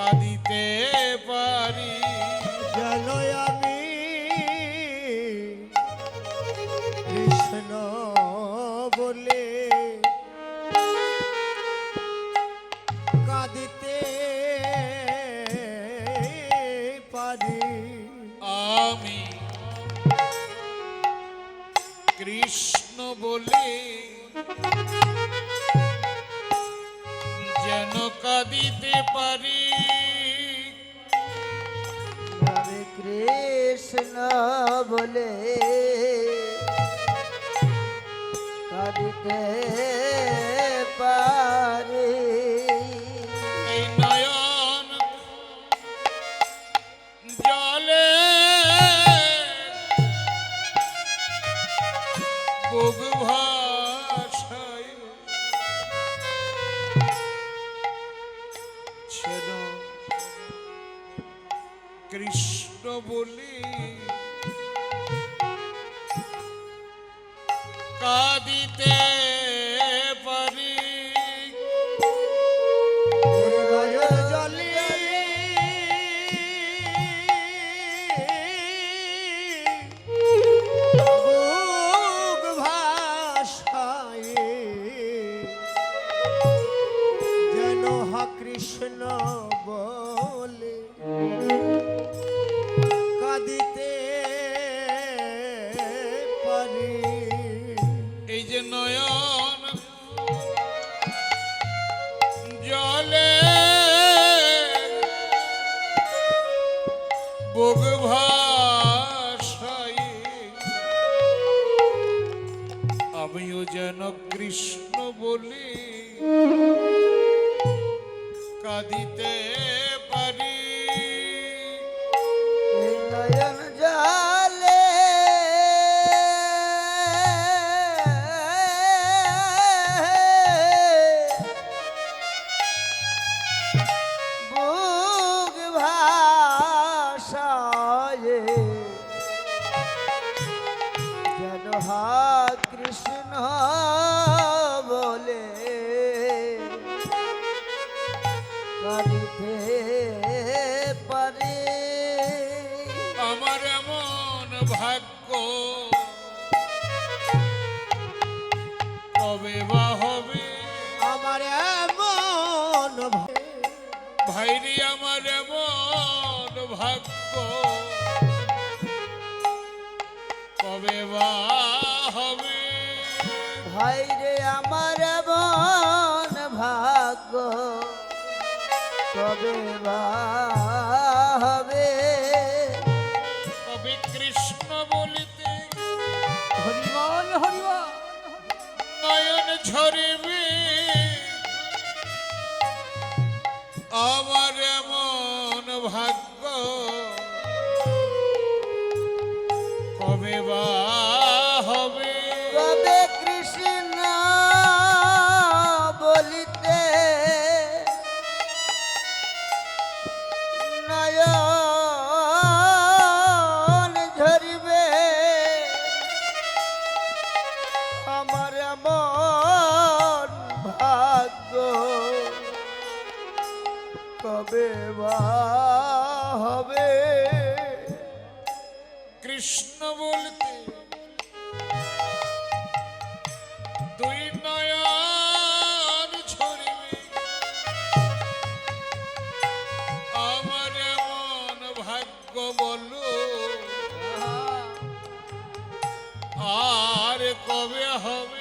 কাঁদিতে পারি। যেন আমি কৃষ্ণ বলে কাঁদিতে পারি। আমি কৃষ্ণ বলে যেন কাঁদিতে পারি। কৃষ্ণ বলে কাঁদিতে বলি জলে আমিও যেন কৃষ্ণ বলি কাঁদিতে কৃষ্ণ বলে কাঁদিতে পারে। আমার এমন ভাগ্য। কবে বা হবে? আমার এমন ভয় ভাইরি আমার এমন ভাগ্য। কবে বা হবে। ভাই রে আমার ভাগ্য কবে বা হবে। কবে কৃষ্ণ বলিতে হরিবল হরিবল নয়ন ঝরিবে। আমার নয়ন ঝরিবে। আমার এমন ভাগ্য। কবে হবে? কৃষ্ণ বলতে বলো আর কবে হবে?